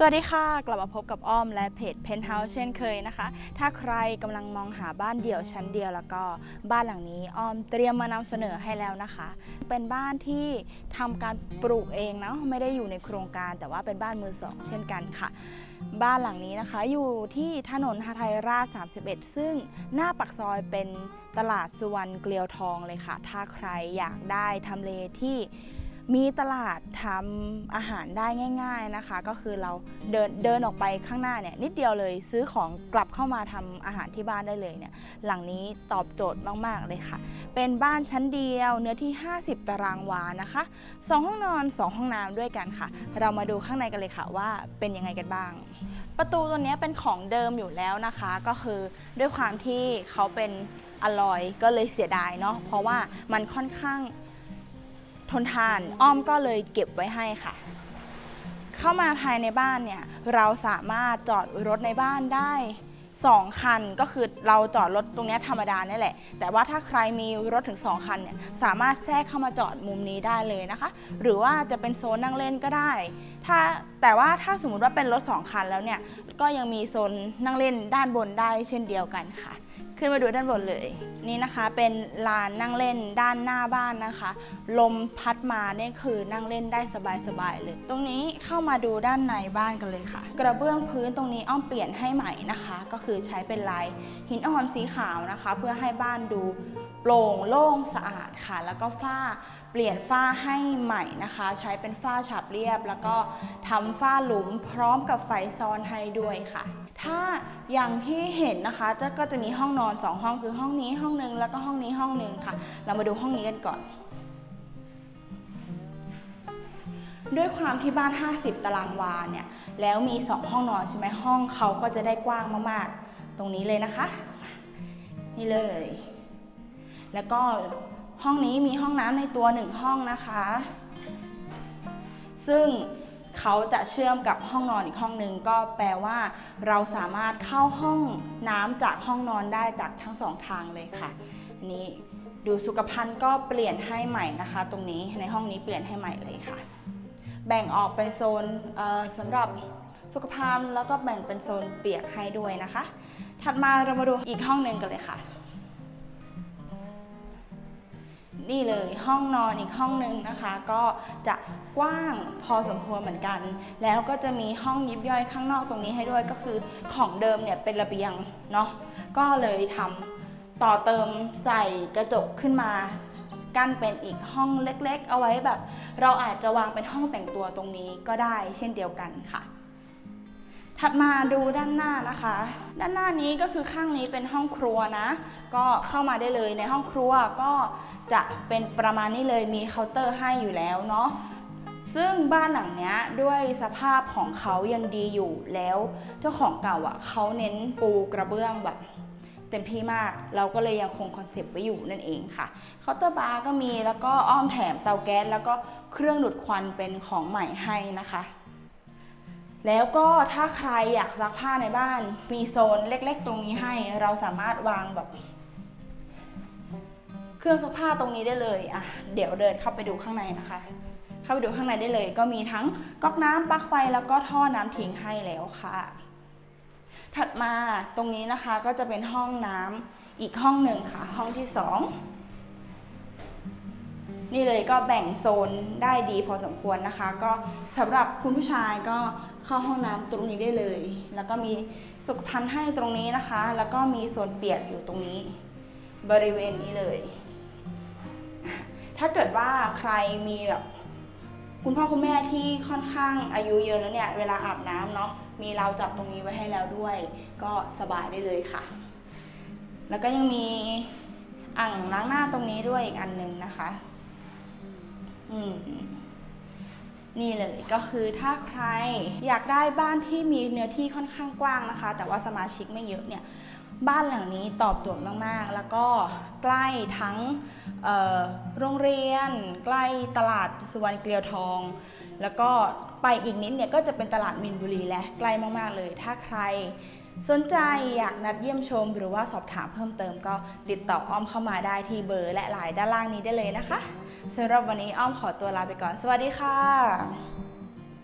สวัสดีค่ะ กลับมาพบกับอ้อมและเพจ Penthouse เช่นเคยนะคะ ถ้าใครกำลังมองหาบ้านเดี่ยวชั้นเดียวแล้วก็บ้านหลังนี้อ้อมเตรียมมานำเสนอให้แล้วนะคะ เป็นบ้านที่ทำการปลูกเองเนาะไม่ได้อยู่ในโครงการแต่ว่าเป็นบ้านมือสองเช่นกันค่ะ บ้านหลังนี้นะคะอยู่ที่ถนนหาไทยราช 31 ซึ่งหน้าปักซอยเป็นตลาดสุวรรณเกลียวทองเลยค่ะ ถ้าใครอยากได้ทำเลที่ มีตลาดทำอาหารได้ง่าย ๆนะคะ ก็คือเราเดินเดินออกไปข้างหน้าเนี่ยนิดเดียวเลยซื้อของกลับเข้ามาทำอาหารที่บ้านได้เลยเนี่ยหลังนี้ตอบโจทย์มากๆเลยค่ะ เป็นบ้านชั้นเดียวเนื้อที่ 50 ตารางวานะคะสองห้องนอน 2 ห้องน้ำด้วยกันค่ะ เรามาดูข้างในกันเลยค่ะว่าเป็นยังไงกันบ้าง ประตูตัวนี้เป็นของเดิมอยู่แล้วนะคะ ก็คือด้วยความที่เขาเป็นอลอยก็เลยเสียดายเนาะเพราะว่ามันค่อนข้าง ทนทานอ้อมก็เลยเก็บไว้ให้ค่ะ เข้ามาภายในบ้านเนี่ยเราสามารถจอดรถในบ้านได้2คันก็คือเราจอดรถตรงนี้ธรรมดานี่แหละ แต่ว่าถ้าใครมีรถถึง 2 คันเนี่ยสามารถแทรกเข้ามาจอดมุมนี้ได้เลยนะคะ หรือว่าจะเป็นโซนนั่งเล่นก็ได้ ถ้าแต่ว่าถ้าสมมุติว่าเป็นรถ 2 คันแล้วเนี่ยก็ยังมีโซนนั่งเล่นด้านบนได้เช่นเดียวกันค่ะ ขึ้นมาดูด้านบนเลย นี่นะคะเป็นลานนั่งเล่นด้านหน้าบ้านนะคะ ลมพัดมาเนี่ยคือนั่งเล่นได้สบายๆเลย ตรงนี้เข้ามาดูด้านในบ้านกันเลยค่ะ กระเบื้องพื้นตรงนี้อ้อมเปลี่ยนให้ใหม่นะคะ ก็คือใช้เป็นลายหินอ่อนสีขาวนะคะ เพื่อให้บ้านดูโปร่งโล่งสะอาดค่ะ แล้วก็ฝ้าเปลี่ยนฝ้าให้ใหม่นะคะ ใช้เป็นฝ้าฉาบเรียบ แล้วก็ทำฝ้าหลุมพร้อมกับไฟซ้อนให้ด้วยค่ะ ถ้าอย่างที่เห็นนะคะจะก็จะมีห้องนอน 2 ห้องคือห้องนี้ห้องหนึ่งแล้วก็ห้องนี้ห้องหนึ่งค่ะ เรามาดูห้องนี้กันก่อน ด้วยความที่บ้าน 50 ตารางวาเนี่ยแล้วมี 2 ห้องนอนใช่ไหมห้องเขาก็จะได้กว้างมากๆ ตรงนี้เลยนะคะ นี่เลย แล้วก็ห้องนี้มีห้องน้ำในตัวหนึ่งห้องนะคะ ซึ่ง เขาจะเชื่อมกับห้องนอนอีกห้องหนึ่งก็แปลว่า เราสามารถเข้าห้องน้ำจากห้องนอนได้จากทั้งสองทางเลยค่ะอันนี้ดูสุขภัณฑ์ก็เปลี่ยนให้ใหม่นะคะ ตรงนี้ในห้องนี้เปลี่ยนให้ใหม่เลยค่ะ แบ่งออกเป็นโซนสำหรับสุขภัณฑ์แล้วก็แบ่งเป็นโซนเปียกให้ด้วยนะคะ ถัดมาเรามาดูอีกห้องหนึ่งกันเลยค่ะ นี่เลยห้องนอนอีกห้องหนึ่งนะคะ ก็จะกว้างพอสมควรเหมือนกัน แล้วก็จะมีห้องยิบย่อยข้างนอกตรงนี้ให้ด้วยก็คือของเดิมเนี่ยเป็นระเบียงเนาะก็เลยทำต่อเติมใส่กระจกขึ้นมากั้นเป็นอีกห้องเล็กๆ เอาไว้แบบ เราอาจจะวางเป็นห้องแต่งตัวตรงนี้ก็ได้เช่นเดียวกันค่ะ ถัดมาดูด้านหน้านะคะ ด้านหน้านี้ก็คือข้างนี้เป็นห้องครัวนะ ก็เข้ามาได้เลยในห้องครัวก็จะเป็นประมาณนี้เลยมีเคาน์เตอร์ให้อยู่แล้วเนาะซึ่งบ้านหลังเนี้ยด้วยสภาพของเขายังดีอยู่แล้ว เจ้าของเก่าอะเขาเน้นปูกระเบื้องแบบเต็มที่มากเราก็เลยยังคงคอนเซปต์ไว้อยู่นั่นเองค่ะเคาน์เตอร์บาร์ก็มีแล้วก็อ้อมแถมเตาแก๊สแล้วก็เครื่องดูดควันเป็นของใหม่ให้นะคะ แล้วก็ถ้าใครอยากซักผ้าในบ้าน มีโซนเล็ก ๆ ตรงนี้ให้เราสามารถวางแบบ เครื่องซักผ้าตรงนี้ได้เลยอะเดี๋ยวเดินเข้าไปดูข้างในนะคะ เข้าไปดูข้างในได้เลย ก็มีทั้งก๊อกน้ำปลั๊กไฟแล้วก็ท่อน้ำทิ้งให้แล้วค่ะ ถัดมาตรงนี้นะคะก็จะเป็นห้องน้ำอีกห้องหนึ่งค่ะ ห้องที่สองนี่เลยก็แบ่งโซนได้ดีพอสมควรนะคะ ก็สำหรับคุณผู้ชายก็ เข้าห้องน้ำตรงนี้ได้เลย แล้วก็มีสุขภัณฑ์ให้ตรงนี้นะคะ แล้วก็มีโซนเปียกอยู่ตรงนี้ บริเวณนี้เลย ถ้าเกิดว่าใครมีแบบคุณพ่อคุณแม่ที่ค่อนข้างอายุเยอะแล้วเนี่ยเวลาอาบน้ำเนาะมีราวจับตรงนี้ไว้ให้แล้วด้วย ก็สบายได้เลยค่ะ แล้วก็ยังมีอ่างล้างหน้าตรงนี้ด้วยอีกอันหนึ่งนะคะ อืม นี่เลยก็คือถ้าใครอยากได้บ้านที่มีเนื้อที่ค่อนข้างกว้างนะคะ แต่ว่าสมาชิกไม่เยอะเนี่ยบ้านหลังนี้ตอบโจทย์มาก ๆ แล้วก็ใกล้ทั้งโรงเรียน ใกล้ตลาดสุวรรณเกลียวทอง แล้วก็ไปอีกนิดเนี่ยก็จะเป็นตลาดมินบุรีและใกล้มากๆเลย ถ้าใครสนใจอยากนัดเยี่ยมชม หรือว่าสอบถามเพิ่มเติมก็ติดต่ออ้อมเข้ามาได้ที่เบอร์และไลน์ด้านล่างนี้ได้เลยนะคะ สำหรับวันนี้อ้อมขอตัวลาไปก่อน สวัสดีค่ะ